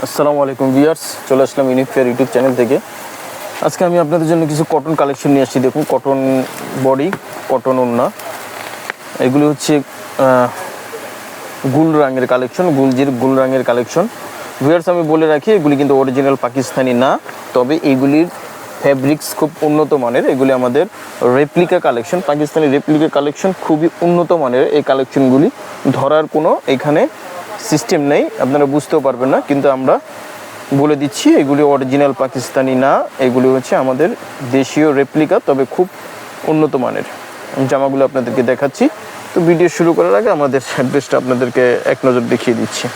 আসসালামু আলাইকুম ভিউয়ার্স, চলে আসলাম ইউনিফেয়ার ইউটিউব চ্যানেল থেকে। আজকে আমি আপনাদের জন্য কিছু কটন কালেকশন নিয়ে আসছি, দেখুন কটন বডি কটন ওন্না এগুলি হচ্ছে গুল রঙের কালেকশন গুলজির গুল রঙের কালেকশন ভিউয়ার্স, আমি বলে রাখি, এগুলি কিন্তু অরিজিনাল পাকিস্তানি না, তবে এগুলির ফ্যাব্রিক্স খুব উন্নত মানের। এগুলি আমাদের replica collection Pakistani replica collection খুবই উন্নত মানের এই কালেকশনগুলি ধরার কোনো এখানে সিস্টেম নেই, আপনারা বুঝতেও পারবেন না, কিন্তু আমরা বলে দিচ্ছি, এগুলি অরিজিনাল পাকিস্তানি না, এগুলি হচ্ছে আমাদের দেশীয় রেপ্লিকা তবে খুব উন্নত মানের। জামাগুলো আপনাদেরকে দেখাচ্ছি। তো ভিডিও শুরু করার আগে আমাদের অ্যাড্রেসটা আপনাদেরকে এক নজর দেখিয়ে দিচ্ছি।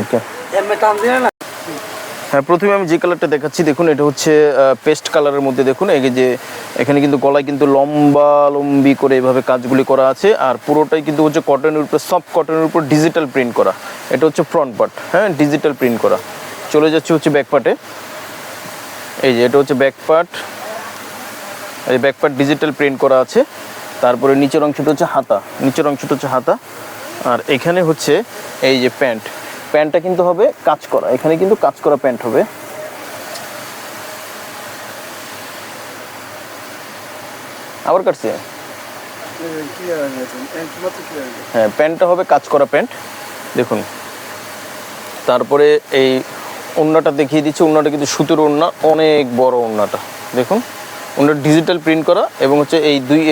ওকে হ্যাঁ প্রথমে আমি যে কালারটা দেখাচ্ছি, দেখুন, এটা হচ্ছে পেস্ট কালারের মধ্যে দেখুন, এই যে এখানে কিন্তু গলায় কিন্তু লম্বা লম্বি করে এভাবে কাজগুলি করা আছে, আর পুরোটাই কিন্তু হচ্ছে কটনের উপর সফট কটনের উপর ডিজিটাল প্রিন্ট করা। এটা হচ্ছে ফ্রন্ট পার্ট হ্যাঁ ডিজিটাল প্রিন্ট করা। চলে যাচ্ছে হচ্ছে ব্যাক পার্টে এই যে, এটা হচ্ছে ব্যাক পার্ট এই ব্যাক পার্ট ডিজিটাল প্রিন্ট করা আছে। তারপরে নিচের অংশটা হচ্ছে হাতা, নিচের অংশটা হচ্ছে হাতা। আর এখানে হচ্ছে এই যে প্যান্ট প্যান্টটা কিন্তু হবে কাজ করা। এখানে কিন্তু কাজ করা প্যান্ট হবে। আবার কাটছে? হ্যাঁ প্যান্টটা হবে কাজ করা প্যান্ট। দেখুন। তারপরে এই ওড়নাটা দেখিয়ে দিচ্ছি। ওড়নাটা কিন্তু সুতির ওড়না অনেক বড় ওড়নাটা দেখুন। ওনার ডিজিটাল প্রিন্ট করা এবং হচ্ছে এই দুই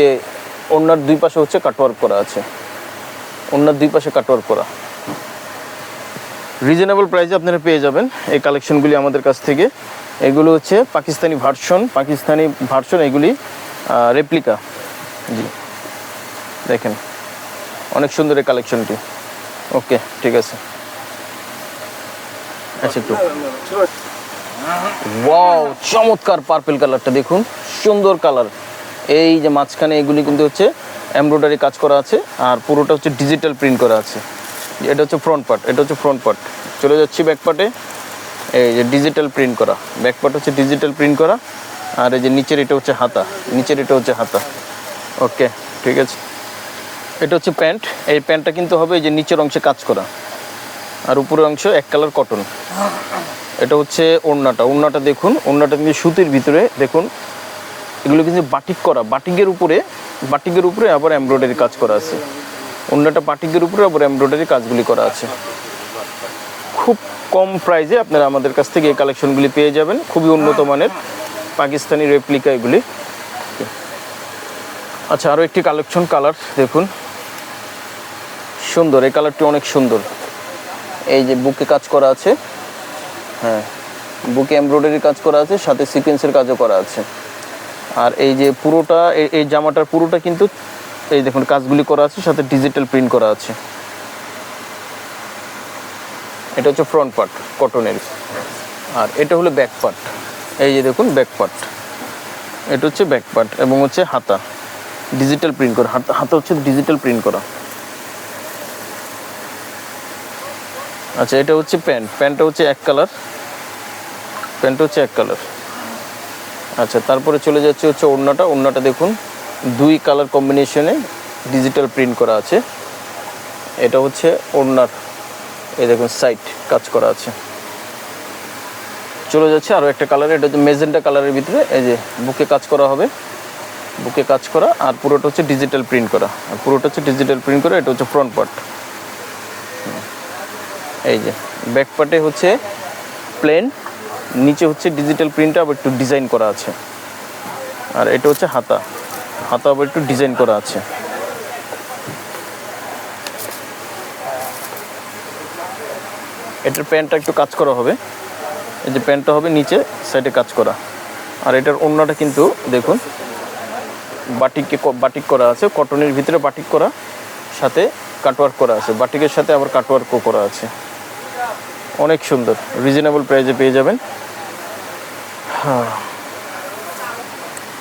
ওড়নার দুই পাশে হচ্ছে কাটওয়ার্ক করা আছে। ওড়নার দুই পাশে কাটওয়ার্ক করা। রিজনেবল প্রাইসে আপনারা পেয়ে যাবেন এই কালেকশনগুলি আমাদের কাছ থেকে। এগুলো হচ্ছে পাকিস্তানি ভার্সন পাকিস্তানি ভার্সন এগুলি রেপ্লিকা জি। দেখেন, অনেক সুন্দর এই কালেকশনটি ওকে, ঠিক আছে। আচ্ছা একটু। ওয়াও চমৎকার পার্পেল কালারটা দেখুন, সুন্দর কালার এই যে মাঝখানে এগুলি কিন্তু হচ্ছে এমব্রয়ডারি কাজ করা আছে, আর পুরোটা হচ্ছে ডিজিটাল প্রিন্ট করা আছে। এটা হচ্ছে ফ্রন্ট পার্ট এটা হচ্ছে ফ্রন্ট পার্ট চলে যাচ্ছি ব্যাক পার্টে এই যে ডিজিটাল প্রিন্ট করা। ব্যাক পার্ট হচ্ছে ডিজিটাল প্রিন্ট করা। আর এই যে নিচের এটা হচ্ছে হাতা। নিচের এটা হচ্ছে হাতা। ওকে ঠিক আছে। এটা হচ্ছে প্যান্ট এই প্যান্টটা কিন্তু হবে এই যে নিচের অংশে কাজ করা। আর উপরের অংশ এক কালার কটন এটা হচ্ছে ওড়নাটা। ওড়নাটা দেখুন। ওড়নাটা কিন্তু সুতির ভিতরে। দেখুন। এগুলো কিন্তু বাটিক করা। বাটিকের উপরে বাটিকের উপরে আবার এমব্রয়ডারি কাজ করা আছে। ওড়নাটা বাটিকের উপরে আবার এমব্রয়ডারি কাজগুলি করা আছে। খুব কম প্রাইজে আপনারা আমাদের কাছ থেকে এই কালেকশনগুলি পেয়ে যাবেন। খুবই উন্নত মানের পাকিস্তানি রেপ্লিকা এগুলি। আচ্ছা আরও একটি কালেকশন কালার দেখুন। সুন্দর, এই কালারটি অনেক সুন্দর। এই যে বুকে কাজ করা আছে। হ্যাঁ বুকে এমব্রয়ডারি কাজ করা আছে, সাথে সিকোয়েন্সের কাজও করা আছে। আর এই যে পুরোটা এই জামাটার পুরোটা কিন্তু এই দেখুন, কাজগুলি করা আছে, সাথে ডিজিটাল প্রিন্ট করা আছে। এটা হচ্ছে ফ্রন্ট পার্ট কটনের আর এটা হলো ব্যাক পার্ট এই যে দেখুন ব্যাক পার্ট এটা হচ্ছে ব্যাক পার্ট এবং হচ্ছে হাতা। ডিজিটাল প্রিন্ট করা, হাতা হাতা হচ্ছে ডিজিটাল প্রিন্ট করা। আচ্ছা এটা হচ্ছে প্যান্ট প্যান্টটা হচ্ছে এক কালার প্যান্টটা হচ্ছে এক কালার আচ্ছা তারপরে চলে যাচ্ছে হচ্ছে ওড়নাটা। ওড়নাটা দেখুন। দুই কালার কম্বিনেশনে ডিজিটাল প্রিন্ট করা আছে। এটা হচ্ছে ওড়নার, এই দেখুন সাইট কাজ করা আছে। চলে যাচ্ছে আরও একটা কালার এটা হচ্ছে মেজেন্টা কালারের ভিতরে, এই যে বুকে কাজ করা হবে। বুকে কাজ করা, আর পুরোটা হচ্ছে ডিজিটাল প্রিন্ট করা। আর পুরোটা হচ্ছে ডিজিটাল প্রিন্ট করা, এটা হচ্ছে ফ্রন্ট পার্ট এই যে ব্যাক পার্টে হচ্ছে প্লেন নিচে হচ্ছে ডিজিটাল প্রিন্টটা আবার একটু ডিজাইন করা আছে। আর এটা হচ্ছে হাতা। হাতা আবার একটু ডিজাইন করা আছে। এটার প্যান্টটা একটু কাজ করা হবে। এই যে প্যান্টটা হবে নিচে সাইডে কাজ করা। আর এটার অন্যটা কিন্তু দেখুন বাটিককে বাটিক করা আছে কটনের ভিতরে বাটিক করা, সাথে কাটওয়ার্ক করা আছে। বাটিকের সাথে আবার কাটওয়ার্কও করা আছে। অনেক সুন্দর রিজনেবল প্রাইসে পেয়ে যাবেন। হ্যাঁ।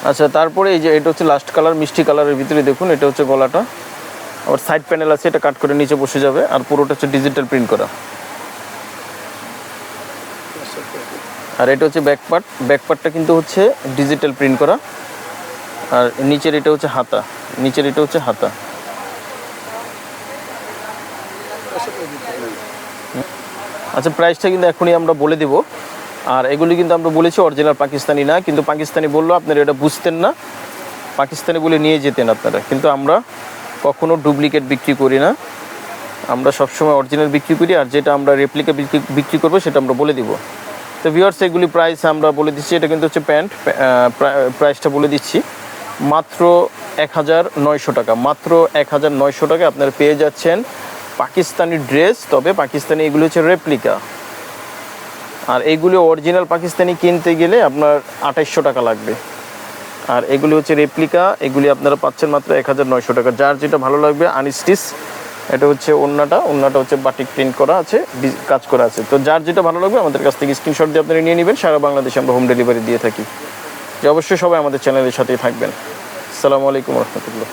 আচ্ছা তারপরে এই যে এটা হচ্ছে লাস্ট কালার মিষ্টি কালারের ভিতরে দেখুন, এটা হচ্ছে গলাটা। আবার সাইড প্যানেল আছে, এটা কাট করে নিচে বসে যাবে, আর পুরোটা হচ্ছে ডিজিটাল প্রিন্ট করা। আর এটা হচ্ছে ব্যাক পার্ট ব্যাক পার্টটা কিন্তু হচ্ছে ডিজিটাল প্রিন্ট করা। আর নিচের এটা হচ্ছে হাতা, নিচের এটা হচ্ছে হাতা। আচ্ছা প্রাইসটা কিন্তু এখনই আমরা বলে দেব। আর এগুলি কিন্তু আমরা বলেছি অরিজিনাল পাকিস্তানি না, কিন্তু পাকিস্তানি বলল, আপনারা এটা বুঝতেন না। পাকিস্তানি বলে নিয়ে যেতেন আপনারা। কিন্তু আমরা কখনো ডুপ্লিকেট বিক্রি করি না। আমরা সবসময় অরিজিনাল বিক্রি করি, আর যেটা আমরা রেপ্লিকা বিক্রি বিক্রি করব, সেটা আমরা বলে দিব। তো ভিউয়ার্স এগুলি প্রাইস আমরা বলে দিচ্ছি, এটা কিন্তু হচ্ছে প্যান্ট প্রাইসটা বলে দিচ্ছি। মাত্র এক হাজার নয়শো টাকা, মাত্র এক হাজার নয়শো টাকা আপনারা পেয়ে যাচ্ছেন পাকিস্তানি ড্রেস তবে পাকিস্তানি এগুলো হচ্ছে রেপ্লিকা আর এইগুলো অরিজিনাল পাকিস্তানি কিনতে গেলে আপনার আঠাইশশো টাকা লাগবে। আর এগুলি হচ্ছে রেপ্লিকা এগুলি আপনারা পাচ্ছেন মাত্র এক হাজার নয়শো টাকা। যার যেটা ভালো লাগবে, আনস্টিচ, এটা হচ্ছে ওন্নাটা ওন্নাটা হচ্ছে বাটিক প্রিন্ট করা আছে কাজ করা আছে। তো যার যেটা ভালো লাগবে, আমাদের কাছ থেকে স্ক্রিনশট দিয়ে আপনারা নিয়ে নেবেন, সারা বাংলাদেশে আমরা হোম ডেলিভারি দিয়ে থাকি। যে অবশ্যই সবাই আমাদের চ্যানেলের সাথেই থাকবেন। আসসালামু আলাইকুম রহমতুল্লাহ।